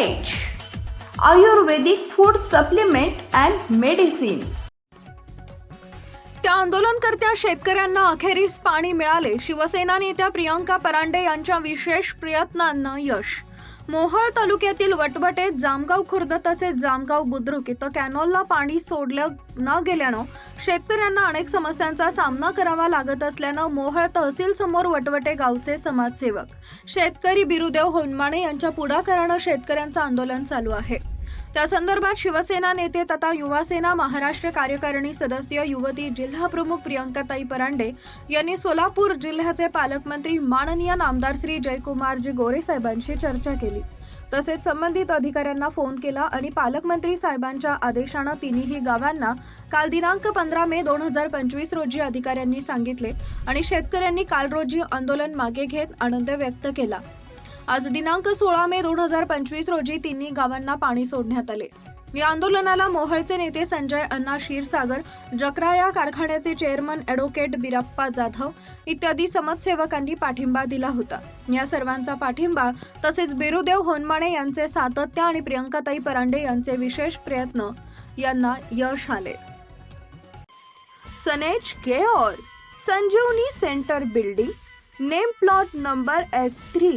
Ayurvedic food supplement and medicine त्या आंदोलनकर्त्या शेतकऱ्यांना अखेरीस पाणी मिळाले. शिवसेना नेत्या प्रियंका परांडे यांच्या विशेष प्रयत्नांना यश. मोहोळ तालुक्यातील वटवटे जामगाव खुर्द तसेच जामगाव बुद्रुक इथं कॅनॉलला पाणी सोडलं न गेल्यानं शेतकऱ्यांना अनेक समस्यांचा सामना करावा लागत असल्यानं मोहळ तहसील समोर वटवटे गावचे समाजसेवक शेतकरी बिरुदेव होनमाणे यांच्या पुढाकारानं शेतकऱ्यांचं आंदोलन चालू आहे. त्या संदर्भात शिवसेना नेते तथा युवासेना महाराष्ट्र कार्यकारिणी सदस्य युवती जिल्हा प्रमुख प्रियंकाताई परांडे यांनी सोलापूर जिल्ह्याचे पालकमंत्री माननीय नामदार श्री जयकुमारजी गोरे साहेबांशी चर्चा केली. तसेच संबंधित अधिकाऱ्यांना फोन केला आणि पालकमंत्री साहेबांच्या आदेशानं तिन्ही गावांना काल दिनांक पंधरा मे दोन हजार पंचवीस रोजी अधिकाऱ्यांनी सांगितले आणि शेतकऱ्यांनी काल रोजी आंदोलन मागे घेत आनंद व्यक्त केला. आज दिनांक सोळा मे दोन हजार पंचवीस रोजी तिन्ही गावांना पाणी सोडण्यात आले. या आंदोलनाला मोहळचे नेते संजय अण्णा क्षीरसागर जकरा या कारखान्याचे चेअरमन ॲडव्होकेट बिराप्पा जाधव इत्यादी समाजसेवकांनी पाठिंबा दिला होता. या सर्वांचा पाठिंबा तसेच बिरुदेव होनमाणे यांचे सातत्य आणि प्रियंकाताई परांडे यांचे विशेष प्रयत्न यांना यश आले. सनेज care Sanjivani centre building name plot number F three.